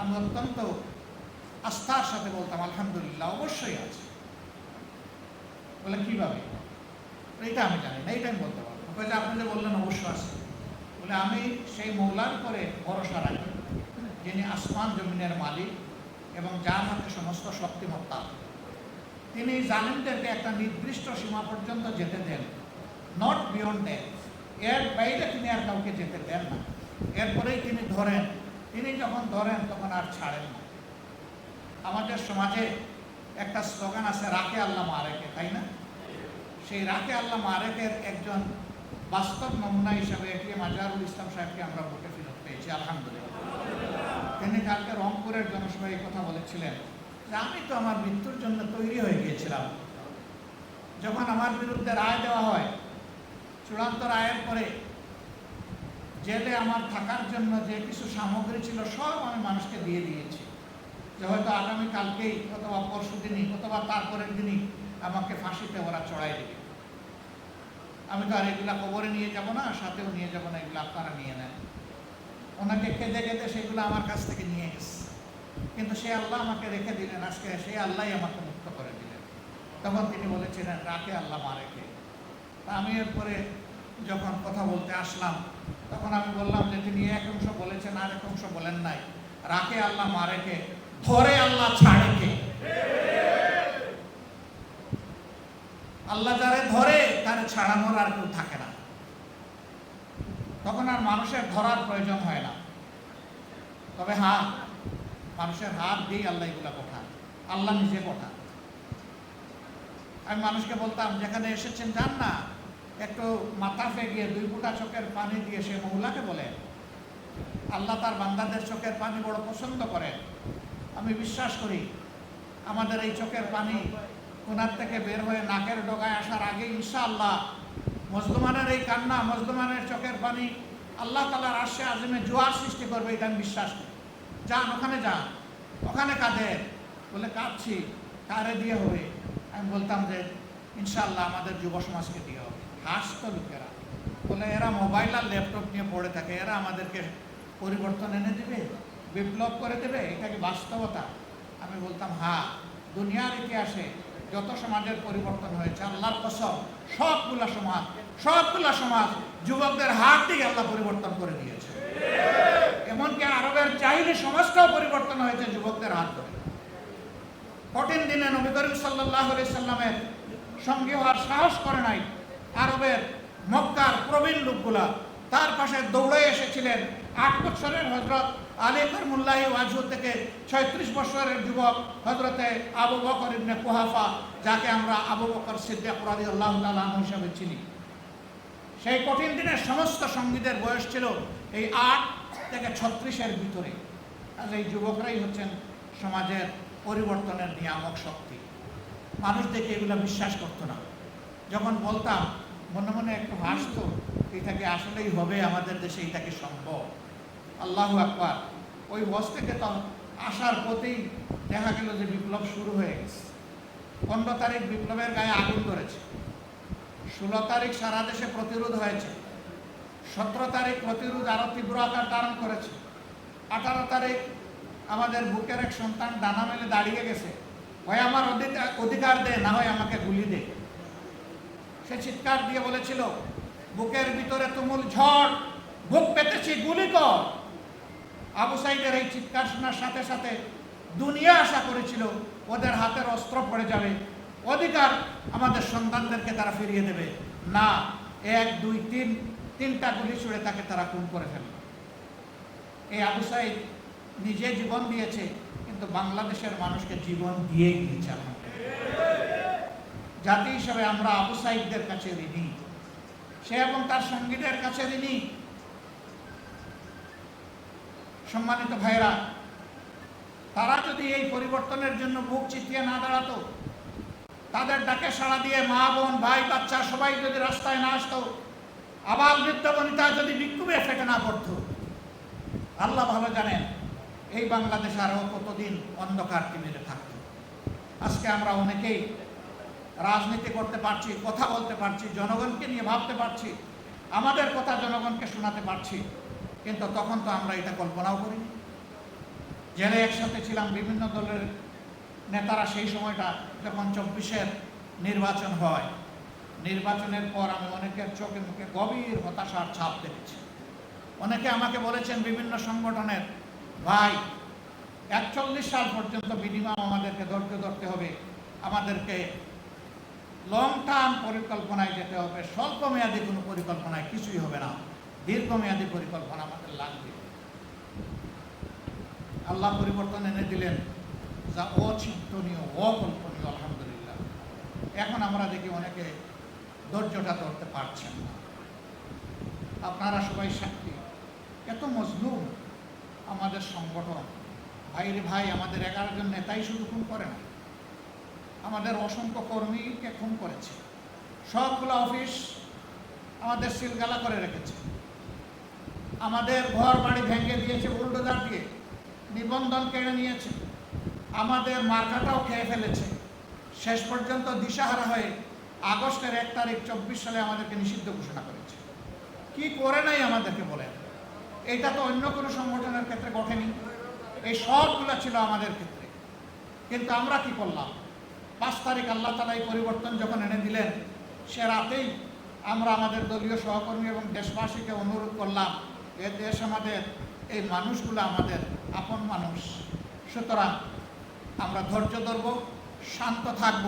আমি অত্যন্ত আস্থার সাথে বলতাম, আলহামদুলিল্লাহ, অবশ্যই আছে। বলে কীভাবে? এটা আমি জানি না, এটা আমি বলতে পারব বলে আপনি যে বললেন অবশ্য আছে। বলে, আমি সেই মৌলার উপরে ভরসা রাখি, যিনি আসমান জমিনের মালিক এবং যার হাতে সমস্ত শক্তিমত্তা তিনি জালিমদেরকে একটা নির্দিষ্ট সীমা পর্যন্ত যেতে দেন নট বিয়ন্ড দ্যাট এর বাইরে তিনি আর কাউকে যেতে দেন না। এরপরেই তিনি ধরেন তিনি যখন ধরেন, তখন আর ছাড়েন না। আমাদের সমাজে একটা স্লোগান আছে, রাকে আল্লাহ মারেকে তাই না? সেই রাকে আল্লাহ মারেকের একজন বাস্তব নমুনা হিসাবে এটি মাজারুল ইসলাম সাহেবকে আমরা ভোটে ফেরত পেয়েছি, আলহামদুলিল্লাহ। তিনি কালকে রংপুরের জনসভায় কথা বলেছিলেন যে, আমি তো আমার মৃত্যুর জন্য তৈরি হয়ে গিয়েছিলাম। যখন আমার বিরুদ্ধে রায় দেওয়া হয়, চূড়ান্ত রায়ের পরে জেলে আমার থাকার জন্য যে কিছু সামগ্রী ছিল, সব আমি মানুষকে দিয়ে দিয়েছি। যে হয়তো আগামী কালকেই, অথবা পরশু দিনই, অথবা তারপরের দিনই আমাকে ফাঁসিতে ওরা চড়াই দেবে। আমি তো আর এগুলা কবরে নিয়ে যাব না, সাথেও নিয়ে যাব না, এগুলো আপনারা নিয়ে নেন। ওনাকে কেঁদে কেঁদে সেগুলো আমার কাছ থেকে নিয়ে গেছে। কিন্তু সে আল্লাহ আমাকে রেখে দিলেন, আজকে সেই আল্লাহই আমাকে মুক্ত করে দিলেন। তখন তিনি বলেছিলেন রাখে আল্লাহ মারেকে। আমি এরপরে যখন কথা বলতে আসলাম তখন আমি বললাম যে তিনি এক অংশ বলেছেন, আর এক অংশ বলেন নাই। রাখে আল্লাহ মারেকে ধরে আল্লাহ ছাড়েকে আল্লাহ যারে ধরে, তারে ছাড়ানোর আর কেউ থাকে না। তখন আর মানুষের ধরার প্রয়োজন হয় না। তবে হ্যাঁ মানুষের হাত দিয়ে আল্লাহ এগুলা পাঠান। আল্লাহ নিজে পাঠান। আমি মানুষকে বলতাম, যেখানে এসেছেন যান না একটু মাথা ফেগিয়ে দুই ফুটা চোখের পানি দিয়ে সে মহিলাকে বলে, আল্লাহ তার বান্দাদের চোখের পানি বড় পছন্দ করেন আমি বিশ্বাস করি, আমাদের এই চোখের পানি ওনার থেকে বের হয়ে নাকের ডগায় আসার আগে ইনশাআল্লাহ মজলুমানের এই কান্না, মজলুমানের চোখের পানি আল্লাহ তালার আশে আজমে জোয়ার সৃষ্টি করবে এটা আমি বিশ্বাস করি। যান, ওখানে যান, ওখানে কাঁদে। বলে, কাঁদছি, কারে দিয়ে হবে? আমি বলতাম যে, ইনশাআল্লাহ আমাদের যুব সমাজকে দিয়ে হাসতো লোকেরা। বলে এরা মোবাইল আর ল্যাপটপ নিয়ে পড়ে থাকে, এরা আমাদেরকে পরিবর্তন এনে দেবে, বিপ্লব করে দেবে, এটা কি বাস্তবতা? আমি বলতাম হ্যাঁ দুনিয়ার ইতিহাসে যত সমাজের পরিবর্তন হয়েছে, আল্লাহর কসম, সবগুলা সমাজ সবগুলা সমাজ যুবকদের হাত থেকে আল্লাহ পরিবর্তন করে দিয়েছে। এমনকি আরবের চাইলে সমাজটাও পরিবর্তন হয়েছে যুবকদের হাত ধরে। কঠিন দিনে নবী করিম সাল্লাহ সাল্লামের সঙ্গে হওয়ার সাহস করে নাই। আরবের মক্কার প্রবীণ লোকগুলা তার পাশে দৌড়ে এসেছিলেন। আট বছরের হজরত আলী করমুল্লাহি ওয়াজু থেকে ছয়ত্রিশ বছরের যুবক হজরতে আবু বকর ইবনে কুহাফা, যাকে আমরা আবু বকর সিদ্দিক রাদি আল্লাহ তালাহ হিসাবে চিনি। সেই কঠিন দিনের সমস্ত সঙ্গীদের বয়স ছিল এই আট থেকে ছত্রিশের ভিতরে। আর এই যুবকরাই হচ্ছেন সমাজের পরিবর্তনের নিয়ামক শক্তি। মানুষ দেখে এগুলো বিশ্বাস করতো না। যখন বলতাম মনে মনে একটু হাসতো, এটাকে আসলেই হবে আমাদের দেশে এটাকে সম্ভব? আল্লাহ আকবার। ওই বস থেকে তো আসার পথেই দেখা গেল যে বিপ্লব শুরু হয়ে গেছে। পনেরো তারিখ বিপ্লবের গায়ে আগুন ধরেছে। ষোলো তারিখ সারা দেশে প্রতিরোধ হয়েছে। সতেরো তারিখ প্রতিরোধ আরও তীব্র আকার ধারণ করেছে। আঠারো তারিখ আমাদের বুকের এক সন্তান ডানা মেলে দাঁড়িয়ে গেছে। হয় আমার অধিকার দে, না হয় আমাকে গুলি দে। সে চিৎকার দিয়ে বলেছিল, বুকের ভিতরে তুমুল ঝড়, বুক পেতেছি, গুলি কর। আবু সাইদের এই চিৎকার শোনার সাথে সাথে দুনিয়া আশা করেছিল ওদের হাতের অস্ত্র পড়ে যাবে। অধিকার আমাদের সন্তানদেরকে তারা ফিরিয়ে দেবে। না, এক, দুই, তিন, তিনটা গুলি ছুড়ে তাকে তারা খুন করে ফেলবে এই আবু সাইদ নিজে জীবন দিয়েছে, কিন্তু বাংলাদেশের মানুষকে জীবন দিয়ে গিয়েছে জাতি হিসাবে আমরা আবু সাইদদের কাছে ঋণী। সে এবং তার সঙ্গীদের কাছে ঋণী। সম্মানিত ভাইরা তারা যদি এই পরিবর্তনের জন্য বুক চিতিয়ে না দাঁড়াতো, তাদের ডাকে সাড়া দিয়ে মা, বোন, ভাই, বাচ্চা সবাই যদি রাস্তায় না আসতো, আবার বৃদ্ধ বনিতা যদি বিক্ষোভে ফেটে না পড়তো, আল্লাহ ভালো জানেন এই বাংলাদেশ আরও কতদিন অন্ধকার টিমিতে থাকত। আজকে আমরা অনেকেই রাজনীতি করতে পারছি, কথা বলতে পারছি, জনগণকে নিয়ে ভাবতে পারছি, আমাদের কথা জনগণকে শোনাতে পারছি, কিন্তু তখন তো আমরা এটা কল্পনাও করিনি। জেলে একসাথে ছিলাম বিভিন্ন দলের নেতারা সেই সময়টা যখন চব্বিশের নির্বাচন হয়, নির্বাচনের পর আমি অনেকের চোখে মুখে গভীর হতাশার ছাপ দেখেছি। অনেকে আমাকে বলেছেন বিভিন্ন সংগঠনের, ভাই, একচল্লিশ সাল পর্যন্ত মিনিমাম আমাদেরকে ধৈর্য ধরতে হবে, আমাদেরকে লং টার্ম পরিকল্পনায় যেতে হবে, স্বল্প মেয়াদী কোনো পরিকল্পনায় কিছুই হবে না। দীর্ঘমেয়াদী পরিকল্পনা আমাদের লাগবে। আল্লাহ পরিবর্তন এনে দিলেন, যা অচিন্তনীয়, অকল্পনীয়, আলহামদুলিল্লাহ। এখন আমরা দেখি অনেকে ধৈর্যটা ধরতে পারছেন না। আপনারা সবাই সাক্ষী। এত মজলুম আমাদের সংগঠন। ভাইরে ভাই, আমাদের এগারো জন নেতাই শুধু খুন করে না। আমাদের অসংখ্য কর্মীকে খুন করেছে। সবগুলো অফিস আমাদের সিলগালা করে রেখেছে। আমাদের ঘর বাড়ি ভেঙে দিয়েছে, বুলডোজার দিয়ে নিবন্ধন কেড়ে নিয়েছে। আমাদের মার্কাটাও খেয়ে ফেলেছে। শেষ পর্যন্ত দিশাহারা হয়ে আগস্টের এক তারিখ চব্বিশ সালে আমাদেরকে নিষিদ্ধ ঘোষণা করেছে। কি করে নাই আমাদেরকে বলেন? এটা তো অন্য কোনো সংগঠনের ক্ষেত্রে ঘটেনি। এই সবগুলো ছিল আমাদের ক্ষেত্রে। কিন্তু আমরা কি করলাম? পাঁচ তারিখ আল্লাহ তালা এই পরিবর্তন যখন এনে দিলেন, সে রাতেই আমরা আমাদের দলীয় সহকর্মী এবং দেশবাসীকে অনুরোধ করলাম, এ দেশ আমাদের, এই মানুষগুলো আমাদের আপন মানুষ। সুতরাং আমরা ধৈর্য ধরব, শান্ত থাকব,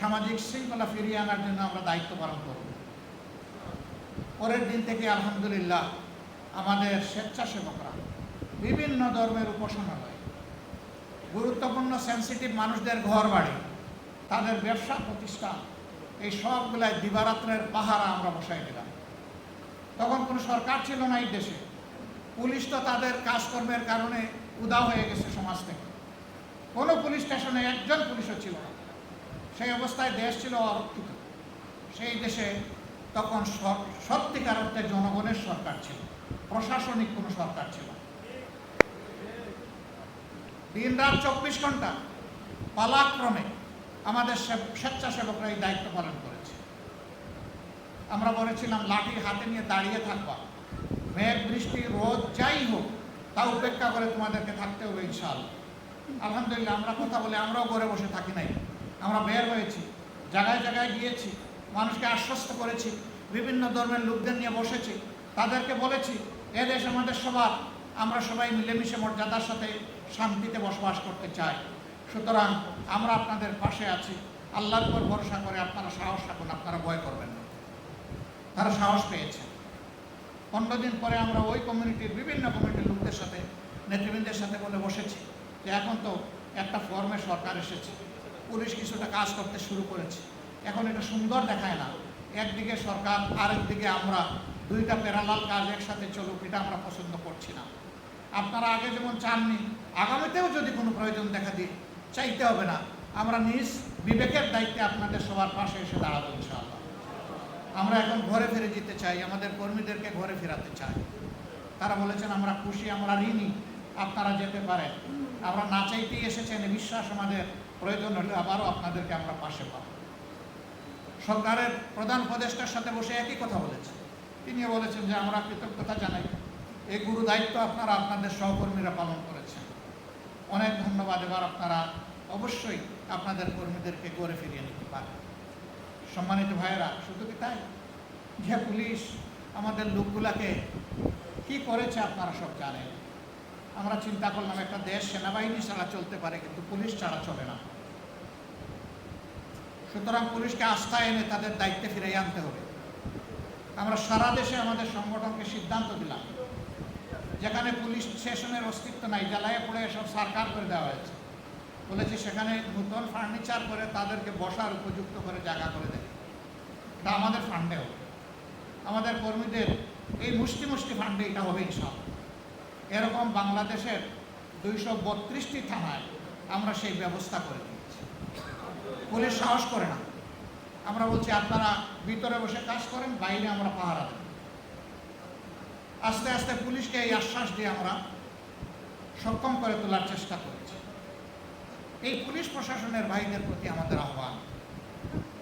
সামাজিক শৃঙ্খলা ফিরিয়ে আনার জন্য আমরা দায়িত্ব পালন করব। পরের দিন থেকে আলহামদুলিল্লাহ আমাদের স্বেচ্ছাসেবকরা বিভিন্ন ধর্মের উপাসনালয়, গুরুত্বপূর্ণ সেন্সিটিভ মানুষদের ঘর বাড়ি তাদের ব্যবসা প্রতিষ্ঠান, এই সবগুলাই দিবারাত্রের পাহারা আমরা বসাই দিলাম। তখন কোনো সরকার ছিল না এই দেশে। পুলিশ তো তাদের কাজকর্মের কারণে উদা হয়ে গেছে সমাজ থেকে। কোনো পুলিশ স্টেশনে একজন পুলিশও ছিল না। সেই অবস্থায় দেশ ছিল অরক্ষিত। সেই দেশে তখন সত্যিকার অর্থে জনগণের সরকার ছিল। প্রশাসনিক কোনো সরকার ছিল। দিন রাত চব্বিশ ঘণ্টা পালাক্রমে আমাদের স্বেচ্ছাসেবকরা এই দায়িত্ব পালন করেছে। আমরা বলেছিলাম লাঠি হাতে নিয়ে দাঁড়িয়ে থাকবা। মেঘ, বৃষ্টি, রোদ, যাই হোক, তা উপেক্ষা করে তোমাদেরকে থাকতে হবে ইনশাআল্লাহ। আলহামদুলিল্লাহ, আমরা কথা বলে আমরাও ঘরে বসে থাকি নাই। আমরা বের হয়েছি, জায়গায় জায়গায় গিয়েছি, মানুষকে আশ্বস্ত করেছি, বিভিন্ন ধর্মের লোকদের নিয়ে বসেছি। তাদেরকে বলেছি, এ দেশ আমাদের সবার। আমরা সবাই মিলেমিশে মর্যাদার সাথে শান্তিতে বসবাস করতে চাই। সুতরাং আমরা আপনাদের পাশে আছি। আল্লাহর উপর ভরসা করে আপনারা সাহস রাখুন, আপনারা ভয় করবেন না। তারা সাহস পেয়েছে। পনেরো দিন পরে আমরা ওই কমিউনিটির বিভিন্ন কমিউনিটির লোকদের সাথে, নেতৃবৃন্দের সাথে বলে বসেছি যে এখন তো একটা ফর্মে সরকার এসেছে। পুলিশ কিছুটা কাজ করতে শুরু করেছে। এখন এটা সুন্দর দেখায় না। একদিকে সরকার, আরেকদিকে আমরা দুইটা প্যারালাল কাজ একসাথে চলুক, এটা আমরা পছন্দ করছি না। আপনারা আগে যেমন চাননি, আগামীতেও যদি কোনো প্রয়োজন দেখা দিই চাইতে হবে না। আমরা নিজ বিবেকের দায়িত্বে আপনাদের সবার পাশে এসে দাঁড়াবো, ইনশাআল্লাহ। আমরা এখন ঘরে ফিরে যেতে চাই, আমাদের কর্মীদেরকে ঘরে ফেরাতে চাই। তারা বলেছেন, আমরা খুশি, আমরা ঋণী, আপনারা যেতে পারেন। আমরা না চাইতেই এসেছেন বিশ্বাস আমাদের। প্রয়োজন হলে আবারও আপনাদেরকে আমরা পাশে পাব। সরকারের প্রধান উপদেষ্টার সাথে বসে একই কথা বলেছে তিনিও বলেছেন যে, আমরা কৃতজ্ঞতা জানাই। এই গুরু দায়িত্ব আপনারা, আপনাদের সহকর্মীরা পালন করেছেন। অনেক ধন্যবাদ এবার আপনারা অবশ্যই আপনাদের কর্মীদেরকে গড়ে ফিরিয়ে নিতে পারে। সম্মানিত ভাইয়েরা, শুধু কি তাই? যে পুলিশ আমাদের লোকগুলাকে কি করেছে আপনারা সব জানেন। আমরা চিন্তা করলাম একটা দেশ সেনাবাহিনী ছাড়া চলতে পারে, কিন্তু পুলিশ ছাড়া চলে না। সুতরাং পুলিশকে আস্থা এনে তাদের দায়িত্বে ফিরিয়ে আনতে হবে। আমরা সারা দেশে আমাদের সংগঠনকে সিদ্ধান্ত দিলাম। যেখানে পুলিশ স্টেশনের অস্তিত্ব নাই, জ্বালায় পড়ে সব সরকার করে দেওয়া হয়েছে। বলেছে সেখানে নূতন ফার্নিচার করে তাদেরকে বসার, উপযুক্ত করে জায়গা করে দেবে। এটা আমাদের ফান্ডে হবে। আমাদের কর্মীদের এই মুষ্টি মুষ্টি ফান্ডে এটা হবে ইনশাল এরকম বাংলাদেশের দুইশো বত্রিশটি থানায় আমরা সেই ব্যবস্থা করে দিয়েছি। পুলিশ সাহস করে না। আমরা বলছি, আপনারা ভিতরে বসে কাজ করেন, বাইরে আমরা পাহারা দেব। আস্তে আস্তে পুলিশকে এই আশ্বাস দিয়ে আমরা সক্ষম করে তোলার চেষ্টা করেছি। এই পুলিশ প্রশাসনের ভাইদের প্রতি আমাদের আহ্বান।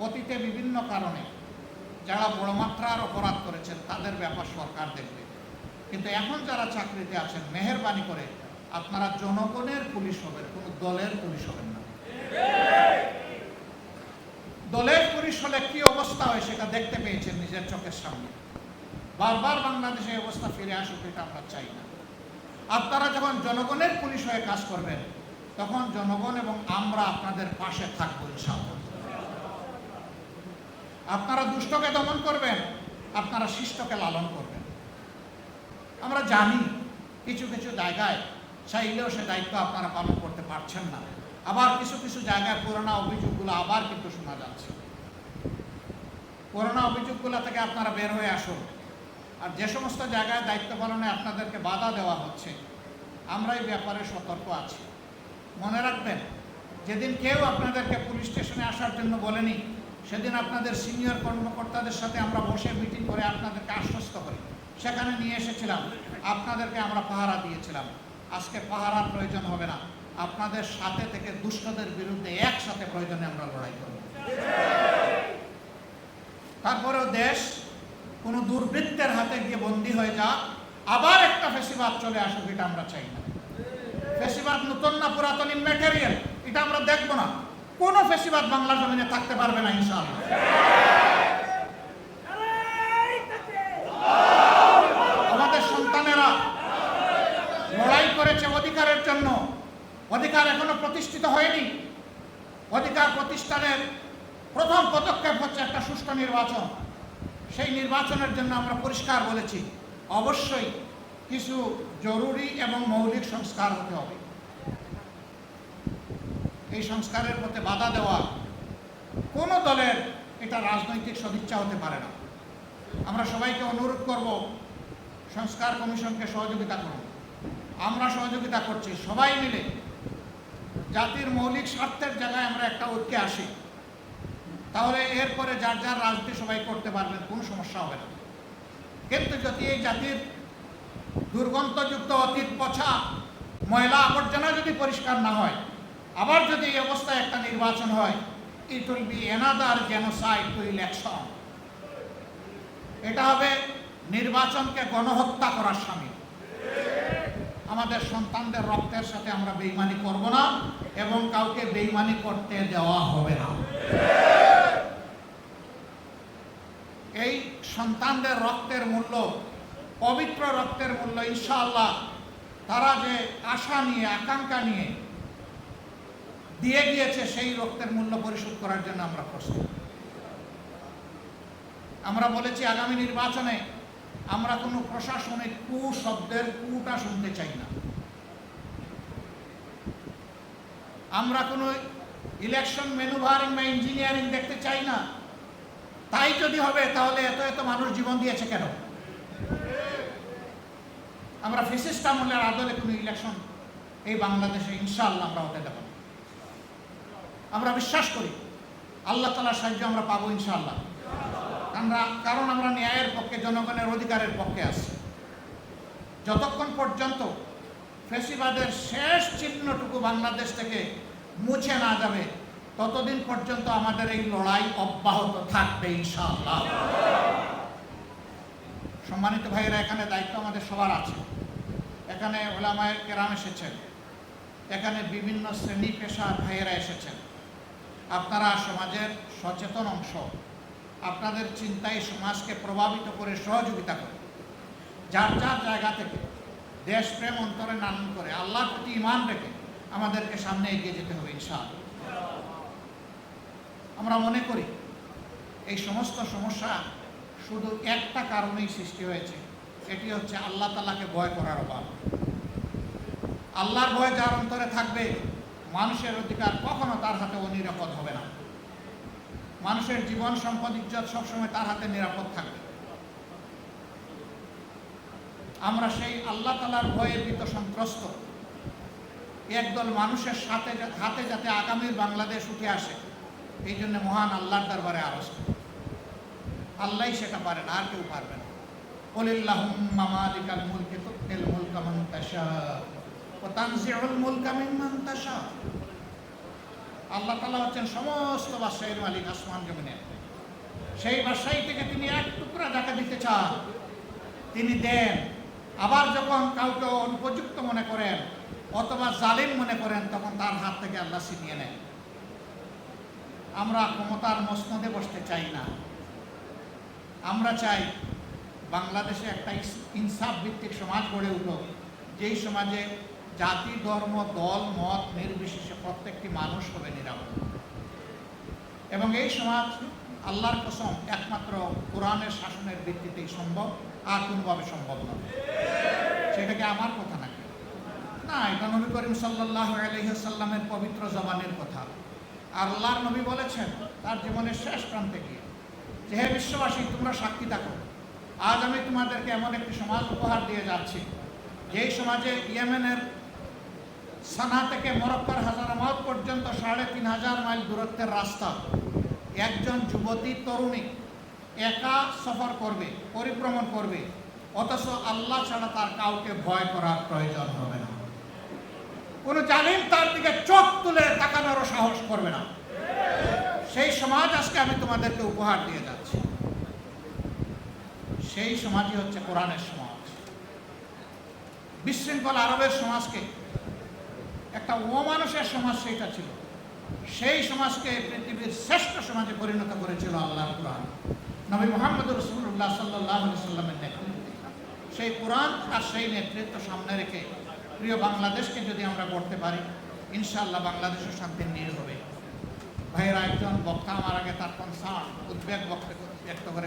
অতীতে বিভিন্ন কারণে যারা বড় মাত্রার অপরাধ করেছেন, তাদের ব্যাপার সরকার দেখবে। কিন্তু এখন যারা চাকরিতে আছেন, মেহরবানি করে আপনারা জনগণের পুলিশ হবেন, কোনো দলের পুলিশ হবেন না। দলের পুলিশ হলে কি অবস্থা হয় সেটা দেখতে পেয়েছেন নিজের চোখের সামনে। বারবার বাংলাদেশে অবস্থা ফিরে আসুক, এটা আমরা চাই না। আপনারা যখন জনগণের পুলিশ হয়ে কাজ করবেন তখন জনগণ এবং আমরা আপনাদের পাশে থাকব আপনারা দুষ্টকে দমন করবেন, আপনারা শিষ্টকে লালন করবেন। আমরা জানি কিছু কিছু জায়গায় চাইলেও সে দায়িত্ব আপনারা পালন করতে পারছেন না। আবার কিছু কিছু জায়গায় পুরোনো অভিযোগগুলো আবার কিন্তু শোনা যাচ্ছে। পুরোনো অভিযোগগুলো থেকে আপনারা বের হয়ে আসুন। আর যে সমস্ত জায়গায় দায়িত্ব পালনে আপনাদেরকে বাধা দেওয়া হচ্ছে, আমরা এই ব্যাপারে সতর্ক আছি। মনে রাখবেন, যেদিন কেউ আপনাদেরকে পুলিশ স্টেশনে আসার জন্য বলেনি, সেদিন আপনাদের সিনিয়র কর্মকর্তাদের সাথে আমরা বসে মিটিং করে আপনাদেরকে আশ্বস্ত করি। সেখানে নিয়ে এসেছিলাম, আপনাদেরকে আমরা পাহারা দিয়েছিলাম। আজকে পাহারার প্রয়োজন হবে না, আপনাদের সাথে থেকে দুষ্টদের বিরুদ্ধে একসাথে প্রয়োজনে আমরা লড়াই করব। তারপরেও দেশ কোনো দুর্বৃত্তের হাতে গিয়ে বন্দী হয়ে যা আবার একটা ফেসিবাদ চলে আসুক, এটা আমরা চাই না। ফেসিবাদ নতুন না পুরাতন ইনমেটেরিয়াল এটা আমরা দেখব না। কোন ফেসিবাদ বাংলা জমিনে থাকতে পারবে না, ইনশাআল্লাহ। আমাদের সন্তানেরা লড়াই করেছে অধিকারের জন্য। অধিকার এখনও প্রতিষ্ঠিত হয়নি। অধিকার প্রতিষ্ঠানের প্রথম পদক্ষেপ হচ্ছে একটা সুষ্ঠু নির্বাচন। সেই নির্বাচনের জন্য আমরা পরিষ্কার বলেছি, অবশ্যই কিছু জরুরি এবং মৌলিক সংস্কার হতে হবে। এই সংস্কারের পথে বাধা দেওয়া কোনো দলের এটা রাজনৈতিক সদিচ্ছা হতে পারে না। আমরা সবাইকে অনুরোধ করব, সংস্কার কমিশনকে সহযোগিতা করুন। আমরা সহযোগিতা করছি, সবাই মিলে। জাতির মৌলিক স্বার্থের জায়গায় আমরা একটা ঐক্যে আসি। তাহলে এরপরে যার যার রাজনীতি সবাই করতে পারবেন কোনো সমস্যা হবে না। কিন্তু যদি এই জাতির দুর্গন্ধযুক্ত অতীত পছা ময়লা আবর্জনা যদি পরিষ্কার না হয়, আবার যদি এই অবস্থায় একটা নির্বাচন হয় it will be another genocide to election এটা হবে নির্বাচনকে গণহত্যা করার সামিল। আমাদের সন্তানদের রক্তের সাথে আমরা বেইমানি করব না এবং কাউকে বেইমানি করতে দেওয়া হবে না। এই সন্তানদের রক্তের মূল্য পবিত্র রক্তের মূল্য, ইনশাআল্লাহ, তারা যে আশা নিয়ে, আকাঙ্ক্ষা নিয়ে দিয়ে গিয়েছে, সেই রক্তের মূল্য পরিশোধ করার জন্য আমরা প্রস্তুত। আমরা বলেছি, আগামী নির্বাচনে আমরা কোনো প্রশাসনিক কু শব্দের কুটা শুনতে চাই না। আমরা কোনো ইলেকশন ম্যানুভারিং বা ইঞ্জিনিয়ারিং দেখতে চাই না। তাই যদি হবে, তাহলে এত এত মানুষ জীবন দিয়েছে কেন? আমরা ফেসিস্ট আমলের আদলে কোনো ইলেকশন এই বাংলাদেশে ইনশাআল্লাহ আমরা হতে দেব আমরা বিশ্বাস করি, আল্লাহ তালার সাহায্য আমরা পাবো ইনশাআল্লাহ। আমরা, কারণ আমরা ন্যায়ের পক্ষে, জনগণের অধিকারের পক্ষে আছি। যতক্ষণ পর্যন্ত ফেসিবাদের শেষ চিহ্নটুকু বাংলাদেশ থেকে মুছে না যাবে, ততদিন পর্যন্ত আমাদের এই লড়াই অব্যাহত থাকবে ইনশাআল্লাহ। সম্মানিত ভাইয়েরা, এখানে দায়িত্ব আমাদের সবার আছে। এখানে ওলামায়ের কেরাম এসেছেন। এখানে বিভিন্ন শ্রেণি পেশার ভাইয়েরা এসেছেন। আপনারা সমাজের সচেতন অংশ। আপনাদের চিন্তায় সমাজকে প্রভাবিত করে সহযোগিতা করে যার যার জায়গা থেকে দেশপ্রেম অন্তরে নানন করে আল্লাহর প্রতি ইমান রেখে আমাদেরকে সামনে এগিয়ে যেতে হবে, ইনশাআল্লাহ। আমরা মনে করি, এই সমস্ত সমস্যা শুধু একটা কারণেই সৃষ্টি হয়েছে এটি হচ্ছে আল্লাহ তালাকে ভয় করার অভাব। আল্লাহর ভয় যার অন্তরে থাকবে, মানুষের অধিকার কখনো তার হাতে অনিরাপদ হবে না। মানুষের জীবন, সম্পদ, ইজ্জত সবসময় তার হাতে নিরাপদ থাকবে। আমরা সেই আল্লাহ তালার ভয়ে ভীত সন্ত্রস্ত। একদল মানুষের সাথে, হাতে যাতে আগামীর বাংলাদেশ উঠে আসে, এই জন্য মহান আল্লাহর দরবারে আরজ করি আল্লাহই সেটা পারেন আর কেউ পারবে না। কলিল্লাহুম্মা মালিকাল মুলকি তুতিল মুলকা মান আল্লাহ তাআলা হচ্ছেন সমস্ত বাদশাহীর মালিক, আসমান জমিনে। সেই বাদশাহী থেকে তিনি এক টুকরা যাকে দিতে চান। তিনি দেন। আবার যখন কাউকে অনুপযুক্ত মনে করেন, অথবা জালিম মনে করেন, তখন তার হাত থেকে আল্লাহ ছিনিয়ে নেন। আমরা ক্ষমতার মসনদে বসতে চাই না। আমরা চাই বাংলাদেশে একটা ইনসাফ ভিত্তিক সমাজ গড়ে উঠল যেই সমাজে জাতি, ধর্ম, দল, মত নির্বিশেষে প্রত্যেকটি মানুষ হবে নিরাপদ। এবং এই সমাজ আল্লাহর কসম একমাত্র কোরআনের শাসনের ভিত্তিতেই সম্ভব, আর কোনোভাবে সম্ভব নয় সেটাকে আমার কথা নাকি? না, এটা নবী করিম সাল্লাহ আলহিহাল্লামের পবিত্র জবানের কথা। আর আল্লাহর নবী বলেছেন, তার জীবনের শেষ প্রান্তে গিয়ে। যে হে বিশ্ববাসী, তোমরা সাক্ষী থাকো। আজ আমি তোমাদেরকে এমন একটি সমাজ উপহার দিয়ে যাচ্ছি, যেই সমাজে ইয়েমেনের সানা থেকে মরক্কর হাজারামাত পর্যন্ত সাড়ে তিন হাজার মাইল দূরত্বের রাস্তা। একজন যুবতী তরুণী একা সফর করবে, পরিভ্রমণ করবে, অথচ আল্লাহ ছাড়া তার কাউকে ভয় করার প্রয়োজন হবে না। কোনো জালিম তার দিকে চোখ তুলে তাকানোরও সাহস করবে না। সেই সমাজ আজকে আমি তোমাদেরকে উপহার দিয়ে যাচ্ছি। সেই সমাজই হচ্ছে কোরআনের সমাজ। বিশৃঙ্খল আরবের সমাজকে, একটা অমানুষের সমাজ সেইটা ছিল। সেই সমাজকে পৃথিবীর শ্রেষ্ঠ সমাজে পরিণত করেছিল আল্লাহ কোরআন। নবী মোহাম্মদ রসুল্লাহ সাল্লাহ সাল্লামের নেতৃত্বে। সেই কোরআন আর সেই নেতৃত্ব সামনে রেখে প্রিয় বাংলাদেশকে যদি আমরা করতে পারি, ইনশাআল্লাহ বাংলাদেশের শান্তির নীড় হবে। ভাইয়েরা একজন বক্তা আমার আগে তার কনসার্ন উদ্বেগ ব্যক্ত করে